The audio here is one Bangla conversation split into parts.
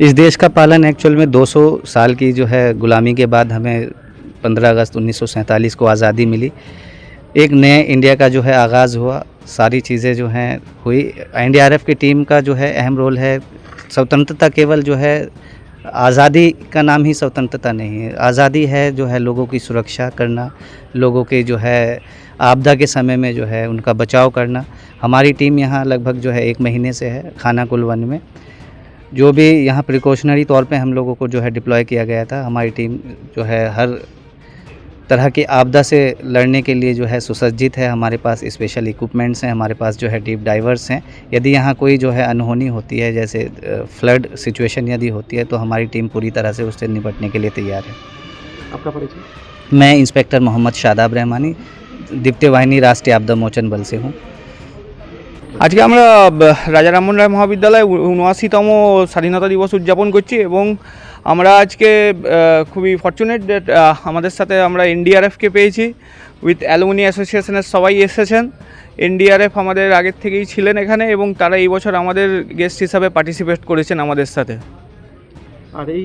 इस देश का पालन एक्चुअल में 200 साल की जो है गुलामी के बाद हमें 15 अगस्त 1947 को आज़ादी मिली। एक नए इंडिया का जो है आगाज़ हुआ, सारी चीज़ें जो हैं हुई। एनडीआरएफ की टीम का जो है अहम रोल है। स्वतंत्रता केवल जो है आज़ादी का नाम ही स्वतंत्रता नहीं है। आज़ादी है जो है लोगों की सुरक्षा करना, लोगों के जो है आपदा के समय में जो है उनका बचाव करना। हमारी टीम यहाँ लगभग जो है एक महीने से है खाना कुलवन में। जो भी यहाँ प्रिकॉशनरी तौर पे हम लोगों को जो है डिप्लॉय किया गया था हमारी टीम जो है हर तरह की आपदा से लड़ने के लिए जो है सुसज्जित है। हमारे पास स्पेशल इक्विपमेंट्स हैं हमारे पास जो है डीप डाइवर्स हैं। यदि यहाँ कोई जो है अनहोनी होती है जैसे फ्लड सिचुएशन यदि होती है तो हमारी टीम पूरी तरह से उससे निपटने के लिए तैयार है। आपका परिचय? मैं इंस्पेक्टर मोहम्मद शादाब रहमानी দীপ্তি বাহিনী রাষ্ট্রীয় আবদা মোচন বল হুম। আজকে আমরা রাজা রামমোহন রায় মহাবিদ্যালয়ে উনআশিতম স্বাধীনতা দিবস উদযাপন করছি এবং আমরা আজকে খুবই ফর্চুনেট আমাদের সাথে আমরা এনডিআরএফকে পেয়েছি। উইথ অ্যালুমিনি অ্যাসোসিয়েশনের সবাই এসেছেন। এনডিআরএফ আমাদের আগের থেকেই ছিলেন এখানে এবং তারা এই বছর আমাদের গেস্ট হিসাবে পার্টিসিপেট করেছেন আমাদের সাথে। আর এই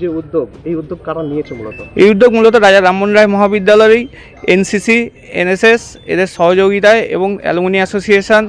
যে উদ্যোগ, এই উদ্যোগ কারা নিয়েছে মূলত? এই উদ্যোগ মূলত রাজা রামমোহন রায় মহাবিদ্যালয়েরই, এনসিসি, এনএসএস, এদের সহযোগিতায় এবং অ্যালুমিনি অ্যাসোসিয়েশন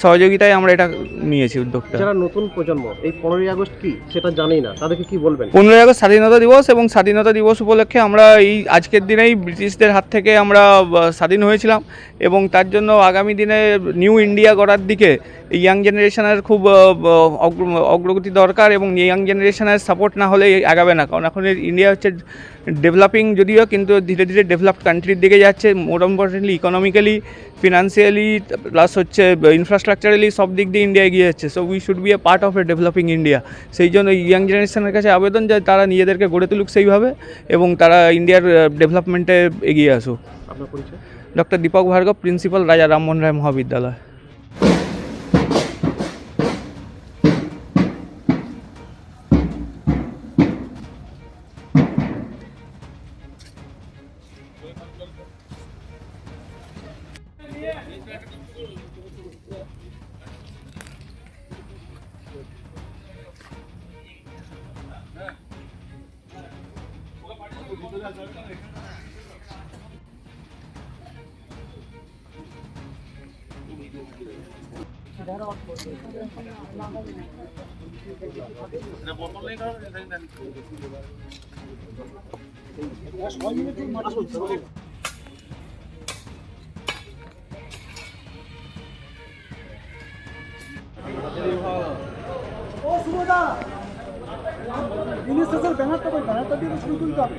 সহযোগিতায় আমরা এটা নিয়েছি উদ্যোগটা। যারা নতুন প্রজন্ম এই পনেরোই আগস্ট কি সেটা জানেই না তাদেরকে কি বলবেন? পনেরোই আগস্ট স্বাধীনতা দিবস এবং স্বাধীনতা দিবস উপলক্ষে আমরা এই আজকের দিনেই ব্রিটিশদের হাত থেকে আমরা স্বাধীন হয়েছিলাম এবং তার জন্য আগামী দিনে নিউ ইন্ডিয়া গড়ার দিকে ইয়াং জেনারেশনের খুব অগ্রগতি দরকার এবং ইয়াং জেনারেশনের সাপোর্ট না হলে আগাবে না। কারণ এখন ইন্ডিয়া হচ্ছে ডেভেলপিং যদিও কিন্তু ধীরে ধীরে ডেভেলপড কান্ট্রির দিকে যাচ্ছে। More importantly economically financially plus হচ্ছে ইনফ্রাস্ট্রাকচারালি সব দিক দিয়ে ইন্ডিয়া এগিয়ে যাচ্ছে। So we should be a part of a developing India সেই জন্য ইয়াং জেনারেশনের কাছে আবেদন যে তারা নিজেদেরকে গড়ে তুলুক সেইভাবে এবং তারা ইন্ডিয়ার ডেভেলপমেন্টে এগিয়ে আসুক। আপনার পরিচয়? ডক্টর দীপক ভার্গব প্রিন্সিপাল রাজা রামমোহন রায় মহাবিদ্যালয় ও সুরদা ইনি সোশ্যাল ব্যানারটা কই ব্যানারটা দিয়ে শুরু করতে হবে